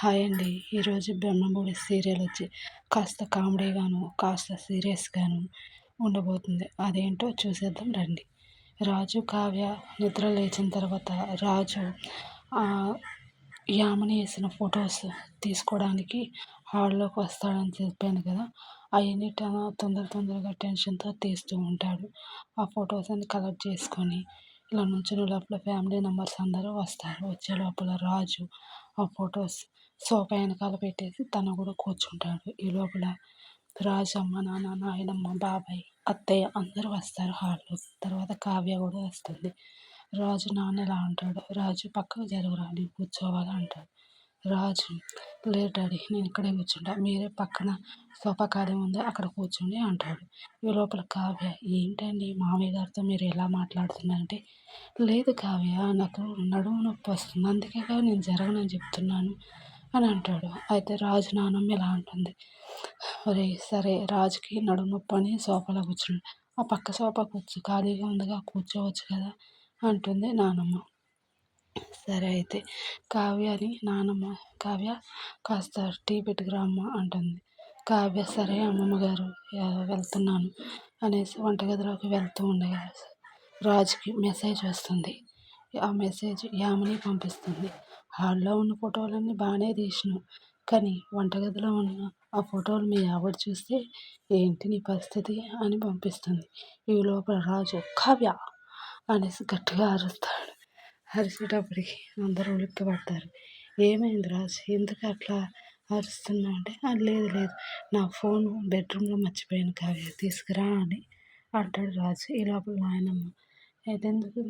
Hi అండి. ఈరోజు Brahmamudi serial వచ్చి కాస్త కామెడీగాను కాస్త సీరియస్గాను ఉండబోతుంది. అదేంటో చూసేద్దాం రండి. రాజు కావ్య నిద్ర లేచిన తర్వాత రాజు యామని వేసిన ఫొటోస్ తీసుకోవడానికి హాల్లోకి వస్తాడని చెప్పాను కదా అవన్నీ తొందర తొందరగా టెన్షన్తో తీస్తూ ఉంటాడు. ఆ ఫొటోస్ అన్ని కలెక్ట్ చేసుకొని ఇలా నుంచుని లోపల ఫ్యామిలీ మెంబర్స్ అందరూ వస్తారు. వచ్చే లోపల రాజు ఆ ఫొటోస్ సోఫా వెనకాల పెట్టేసి తను కూడా కూర్చుంటాడు. ఈ లోపల రాజు అమ్మ నాన్న నాయనమ్మ బాబాయ్ అత్తయ్య అందరూ వస్తారు హాల్లో. తర్వాత కావ్య కూడా వస్తుంది. రాజు నాన్న ఎలా అంటాడు? రాజు పక్కకు జరుగురా నేను కూర్చోవాలి అంటాడు. రాజు లేదు డాడీ నేను ఇక్కడే కూర్చుంటా. మీరే పక్కన సోఫా ఖాళీ ఉంది అక్కడ కూర్చోండి అంటాడు. ఈ లోపల కావ్య ఏంటండి మామయ్య గారితో మీరు ఎలా మాట్లాడుతున్నారంటే లేదు కావ్య నాకు నడుము నొప్పి వస్తుంది. అందుకే నేను జరగనని చెప్తున్నాను. అని అంటాడు. అయితే రాజు నానమ్మ ఇలా అంటుంది. ఒరే సరే రాజుకి నడుము నొప్పి అని సోఫాలో కూర్చుండు ఆ పక్క సోఫా కూర్చో ఖాళీగా ఉందిగా కూర్చోవచ్చు కదా అంటుంది నానమ్మ సరే అయితే కావ్య అని నానమ్మ కావ్య కాస్త టీ పెట్టుకురామ్మ అంటుంది. కావ్య సరే అమ్మమ్మ గారు వెళ్తున్నాను అనేసి వంటగదిలోకి వెళ్తూ ఉండగా రాజుకి మెసేజ్ వస్తుంది. ఆ మెసేజ్ యామిని పంపిస్తుంది. హాల్లో ఉన్న ఫోటోలన్నీ బాగానే తీసినావు. కానీ వంటగదిలో ఉన్న ఆ ఫోటోలు మీ ఆవిడ చూస్తే ఏంటి నీ పరిస్థితి అని పంపిస్తుంది. ఈ లోపల రాజు కావ్య అనేసి గట్టిగా అరుస్తాడు. అరిచేటప్పటికి అందరూ ఉలిక్కి పడతారు ఏమైంది రాజు? ఎందుకు అట్లా అరుస్తున్నా అంటే లేదు లేదు. నా ఫోన్ బెడ్రూమ్లో మర్చిపోయాను కావ్య. తీసుకురా అని అంటాడు రాజు. ఈ లోపల నాయనమ్మ అయితే ఎందుకు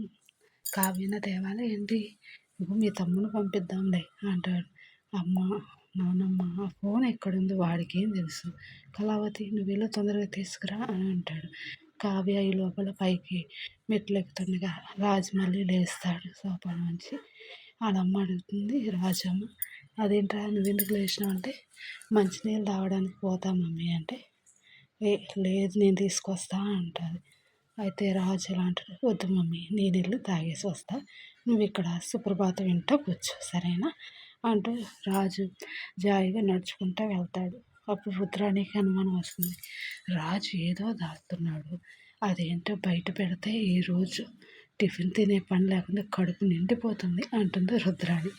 కావ్యన తేవాలి ఏంటి? మీ తమ్ముని పంపిద్దాంలే అంటాడు. అమ్మ నానమ్మ ఆ ఫోన్ ఎక్కడుంది వాడికేం తెలుసు. కళావతి నువ్వు వెళ్ళి తొందరగా తీసుకురా అని అంటాడు. కావ్య ఈ లోపల పైకి మెట్లు ఎక్కుతుండగా రాజు మళ్ళీ లేస్తాడు సోఫా నుంచి. వాళ్ళమ్మ అడుగుతుంది రాజమ్మ అదేంట్రా నువ్వు ఎందుకు లేచినావు? అంటే మంచినీళ్ళు తాగడానికి పోతా మమ్మీ అంటే ఏ లేదు నేను తీసుకొస్తా అంటుంది. అయితే రాజు ఎలా అంటారు వద్దు మమ్మీ నేను వెళ్ళి తాగేసి వస్తా. నువ్వు ఇక్కడ సుప్రభాతం వింటా కూర్చో సరేనా? అంటూ రాజు జాయిగా నడుచుకుంటూ వెళ్తాడు. అప్పుడు రుద్రానికి అనుమానం వస్తుంది. రాజు ఏదో దాస్తున్నాడు అదేంటో బయట పెడితే ఈరోజు టిఫిన్ తినే పని లేకుండా కడుపు నిండిపోతుంది అంటుంది రుద్రాణి.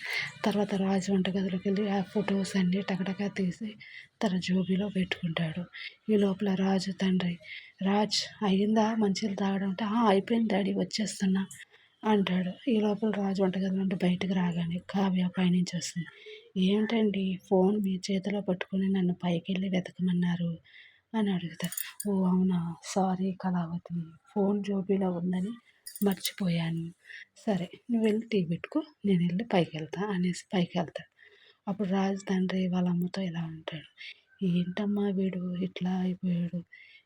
తర్వాత రాజు వంటగదిలోకి వెళ్ళి ఆ ఫొటోస్ అన్నీ టకటకా తీసి తన జోబీలో పెట్టుకుంటాడు. ఈ లోపల రాజు తండ్రి రాజ్ అయ్యిందా? మంచిలు తాగడం అంటే అయిపోయింది డాడీ వచ్చేస్తున్నా అంటాడు. ఈ లోపల రాజు వంటగది నుండి బయటకు రాగానే కావ్య పైనుంచి వస్తుంది. ఏంటండి ఫోన్ మీ చేతిలో పట్టుకొని నన్ను పైకి వెళ్ళి వెతకమన్నారు అని అడుగుతాడు. ఓ అవునా? సారీ కళావతి ఫోన్ జోబీలో ఉందని మర్చిపోయాను. సరే నువ్వు వెళ్ళి టీ పెట్టుకో నేను వెళ్ళి పైకి వెళ్తా అనేసి పైకి వెళ్తాడు అప్పుడు రాజు తండ్రి వాళ్ళ అమ్మతో ఇలా ఉంటాడు ఏంటమ్మా వీడు? ఇట్లా అయిపోయాడు.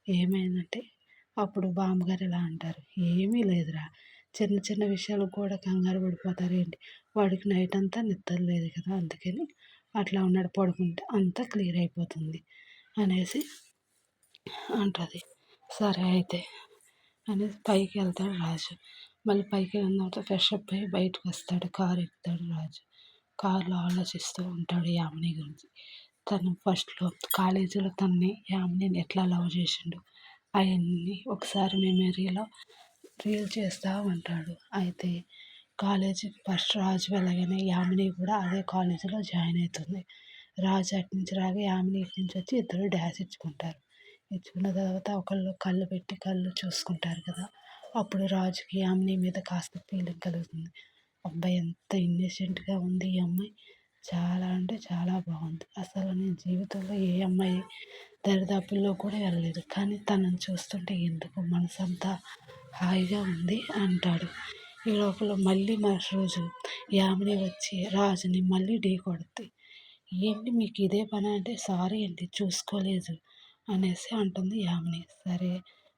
ఏమైందంటే అప్పుడు బామ్మగారు ఇలా అంటారు. ఏమీ లేదురా. చిన్న చిన్న విషయాలు కూడా కంగారు పడిపోతారు ఏంటి? వాడికి నైట్ అంతా నిద్ర లేదు కదా అందుకని అట్లా ఉన్నాడు. పడుకుంటే అంతా క్లియర్ అయిపోతుంది అనేసి అంటుంది. సరే అయితే అనేసి పైకి వెళ్తాడు రాజు. మళ్ళీ పైకి వెళ్ళిన తర్వాత ఫ్రెష్ అప్ అయ్యి బయటకు వస్తాడు. కారు ఎక్కుతాడు రాజు. కారులో ఆలోచిస్తూ ఉంటాడు యామిని గురించి. తను ఫస్ట్లో కాలేజీలో తన్ని యామిని ఎట్లా లవ్ చేసిండు అవన్నీ ఒకసారి మెమరీలో రీల్ చేస్తూ ఉంటాడు అయితే కాలేజీ ఫస్ట్ రాజు వెళ్ళగానే యామిని కూడా అదే కాలేజీలో జాయిన్ అవుతుంది. రాజు అటు నుంచి రాగా యామిని ఇటు నుంచి వచ్చి ఇద్దరు డ్యాన్స్ ఇచ్చుకుంటారు. ఇచ్చుకున్న తర్వాత ఒకళ్ళు కళ్ళు పెట్టి కళ్ళు చూసుకుంటారు కదా అప్పుడు రాజుకి యామిని మీద కాస్త ఫీలింగ్ కలుగుతుంది. అబ్బాయి ఎంత ఇన్నోసెంట్గా ఉంది ఈ అమ్మాయి. చాలా అంటే చాలా బాగుంది. అసలు నేను జీవితంలో ఏ అమ్మాయి దరిదాపుల్లో కూడా వెళ్ళలేదు. కానీ తనని చూస్తుంటే ఎందుకు మనసంతా హాయిగా ఉంది అంటాడు. ఈ లోపల మళ్ళీ మరుసటి రోజు యామిని వచ్చి రాజుని మళ్ళీ ఢీ కొడుతుంది ఏంటి మీకు ఇదే పని అంటే సారీ అండి చూసుకోలేదు. అనేసి అంటుంది యామిని. సరే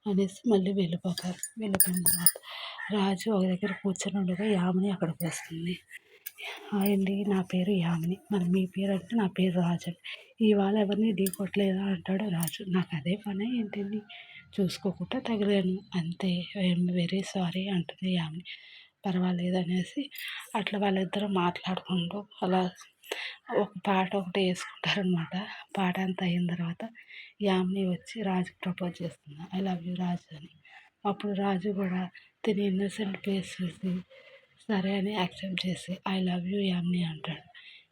అనేసి మళ్ళీ వెళ్ళిపోతారు. వెళ్ళిపోయిన తర్వాత రాజు ఒక దగ్గర కూర్చొని ఉండగా యామిని అక్కడికి వస్తుంది. అండి నా పేరు యామిని. మరి మీ పేరు అంటే నా పేరు రాజు. ఇవాళ ఎవరిని ఢీ కొట్టలేదా? అంటాడు రాజు. నాకు అదే పని ఏంటండి? చూసుకోకుండా తగిలాను. అంతే. ఐఎమ్ వెరీ సారీ అంటుంది యామిని. పర్వాలేదు అనేసి అట్లా వాళ్ళిద్దరూ మాట్లాడుకుంటూ అలా ఒక పాట ఒకటి వేసుకుంటారనమాట పాట అంతా అయిన తర్వాత యామిని వచ్చి రాజుకి ప్రపోజ్ చేస్తుంది. ఐ లవ్ యూ రాజు అని. అప్పుడు రాజు కూడా తిని ఇన్నోసెంట్ ఫేస్ చూసి సరే అని యాక్సెప్ట్ చేసి ఐ లవ్ యూ యామిని అంటాడు.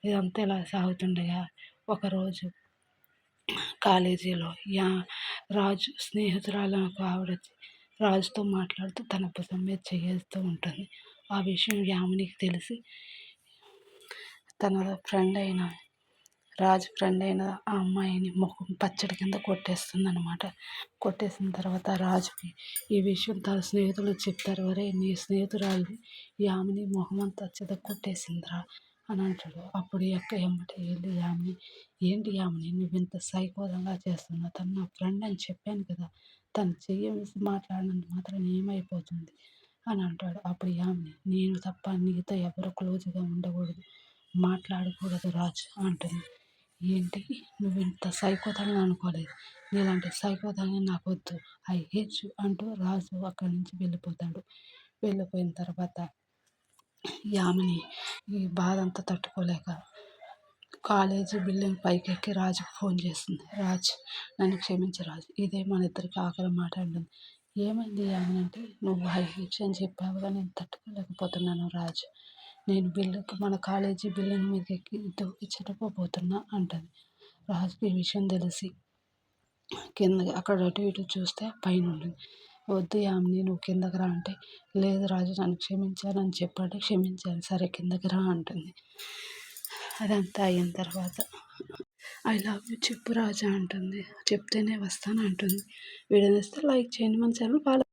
ఇదంతా ఇలా సాగుతుండగా ఒకరోజు కాలేజీలో యా రాజు స్నేహితురాలు ఒక ఆవిడ వచ్చి రాజుతో మాట్లాడుతూ తన భుజం మీద చేయేస్తూ ఉంటుంది. ఆ విషయం యామినికి తెలిసి తన ఫ్రెండ్ అయిన రాజు ఫ్రెండ్ అయిన ఆ అమ్మాయిని ముఖం పచ్చడి కింద కొట్టేస్తుంది అనమాట కొట్టేసిన తర్వాత రాజుకి ఈ విషయం తన స్నేహితులు చెప్తారు వరే నీ స్నేహితురాలు యామిని మొహం అంతా చెద కొట్టేసిందిరా అని అంటాడు. అప్పుడు ఎక్క ఎమ్మటి వెళ్ళి ఆమెని? ఏంటి యామిని నువ్వు ఇంత సైకోదంగా చేస్తున్నావు. తను నా ఫ్రెండ్ అని చెప్పాను కదా. తను చెయ్యి మాట్లాడినంత మాత్రం ఏమైపోతుంది? అని అంటాడు. అప్పుడు యామిని నేను తప్ప నీతో ఎవరు క్లోజ్గా ఉండకూడదు. మాట్లాడకూడదు రాజు అంటుంది. ఏంటి? నువ్వు ఇంత సైకోదాన్ని అనుకోలేదు. నీలాంటి సైకోదాన్ని నాకు వద్దు ఐ హెచ్ అంటూ రాజు అక్కడి నుంచి వెళ్ళిపోతాడు. వెళ్ళిపోయిన తర్వాత యామిని ఈ బాధ అంతా తట్టుకోలేక కాలేజీ బిల్డింగ్ పైకి ఎక్కి రాజుకు ఫోన్ చేస్తుంది రాజ్ నన్ను క్షమించి రాజు. ఇదే మన ఇద్దరికి ఆఖరి మాట అంటుంది. ఏమైంది యామిని అంటే నువ్వు హై హెచ్ అని చెప్పావుగా నేను తట్టుకోలేకపోతున్నాను రాజు. నేను బిల్లుకి మన కాలేజీ బిల్డింగ్ మీద ఎక్కి దూకి అంటుంది. రాజుకి ఈ విషయం తెలిసి కింద అక్కడ అటు ఇటు చూస్తే పైన ఉంటుంది వద్దు యామిని నువ్వు కిందకి రా అంటే లేదు రాజు నన్ను క్షమించాలని చెప్పాడు క్షమించాను సరే కిందకి రా అంటుంది. అదంతా అయిన తర్వాత ఐ లవ్ యూ చెప్పు రాజా అంటుంది. చెప్తేనే వస్తాను అంటుంది. వీడియో లైక్ చేయండి మన ఛానల్ ఫాలో